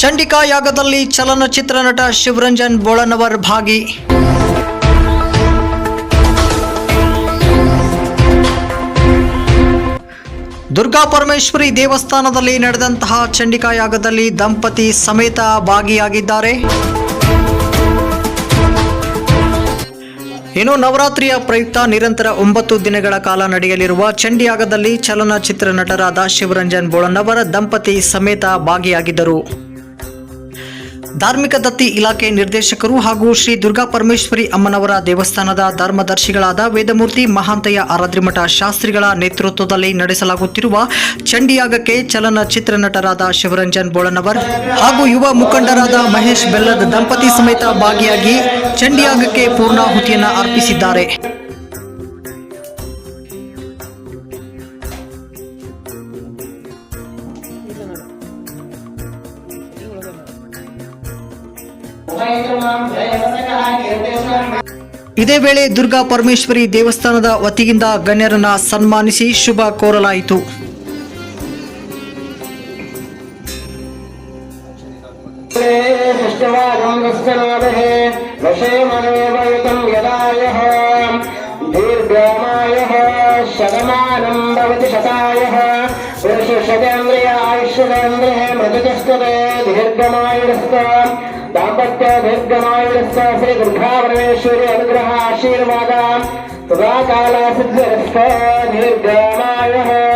ಚಂಡಿಕಾ ಯಾಗದಲ್ಲಿ ಚಲನಚಿತ್ರ ನಟ ಶಿವರಂಜನ್ ಬೋಳನವರ್ ಭಾಗಿ. ದುರ್ಗಾ ಪರಮೇಶ್ವರಿ ದೇವಸ್ಥಾನದಲ್ಲಿ ನಡೆದಂತಹ ಚಂಡಿಕಾ ಯಾಗದಲ್ಲಿ ದಂಪತಿ ಸಮೇತ ಭಾಗಿಯಾಗಿದ್ದಾರೆ. ಇನ್ನು ನವರಾತ್ರಿಯ ಪ್ರಯುಕ್ತ ನಿರಂತರ ಒಂಬತ್ತು ದಿನಗಳ ಕಾಲ ನಡೆಯಲಿರುವ ಚಂಡಿಯಾಗದಲ್ಲಿ ಚಲನಚಿತ್ರ ನಟರಾದ ಶಿವರಂಜನ್ ಬೋಳನವರ ದಂಪತಿ ಸಮೇತ ಭಾಗಿಯಾಗಿದ್ದರು. ಧಾರ್ಮಿಕ ದತ್ತಿ ಇಲಾಖೆ ನಿರ್ದೇಶಕರು ಹಾಗೂ ಶ್ರೀ ದುರ್ಗಾ ಪರಮೇಶ್ವರಿ ಅಮ್ಮನವರ ದೇವಸ್ಥಾನದ ಧರ್ಮದರ್ಶಿಗಳಾದ ವೇದಮೂರ್ತಿ ಮಹಾಂತಯ್ಯ ಆರಾಧ್ರಿಮಠ ಶಾಸ್ತ್ರಿಗಳ ನೇತೃತ್ವದಲ್ಲಿ ನಡೆಸಲಾಗುತ್ತಿರುವ ಚಂಡಿಯಾಗಕ್ಕೆ ಚಲನಚಿತ್ರ ನಟರಾದ ಶಿವರಂಜನ್ ಬೋಳನವರ್ ಹಾಗೂ ಯುವ ಮುಖಂಡರಾದ ಮಹೇಶ್ ಬೆಲ್ಲದ್ ದಂಪತಿ ಸಮೇತ ಭಾಗಿಯಾಗಿ ಚಂಡಿಯಾಗಕ್ಕೆ ಪೂರ್ಣಾಹುತಿಯನ್ನು ಅರ್ಪಿಸಿದ್ದಾರೆ. ಇದೇ ವೇಳೆ ದುರ್ಗಾ ಪರಮೇಶ್ವರಿ ದೇವಸ್ಥಾನದ ವತಿಯಿಂದ ಗಣ್ಯರನ್ನ ಸನ್ಮಾನಿಸಿ ಶುಭ ಕೋರಲಾಯಿತು. ಶತಮಾನಂ वशेमनेवयुतं यदायः दीर्घामायः शतमानं भवति शतायः पुरुषशतेन्द्रिय आयुष्यतेन्द्रिये मृतचस्कते दीर्घमायुरस्त दाम्पत्य दीर्घमायुरस्त श्री दुर्गा परमेश्वरी अनुग्रह आशीर्वाद सदा काल सिद्धिरस्त दीर्घामायः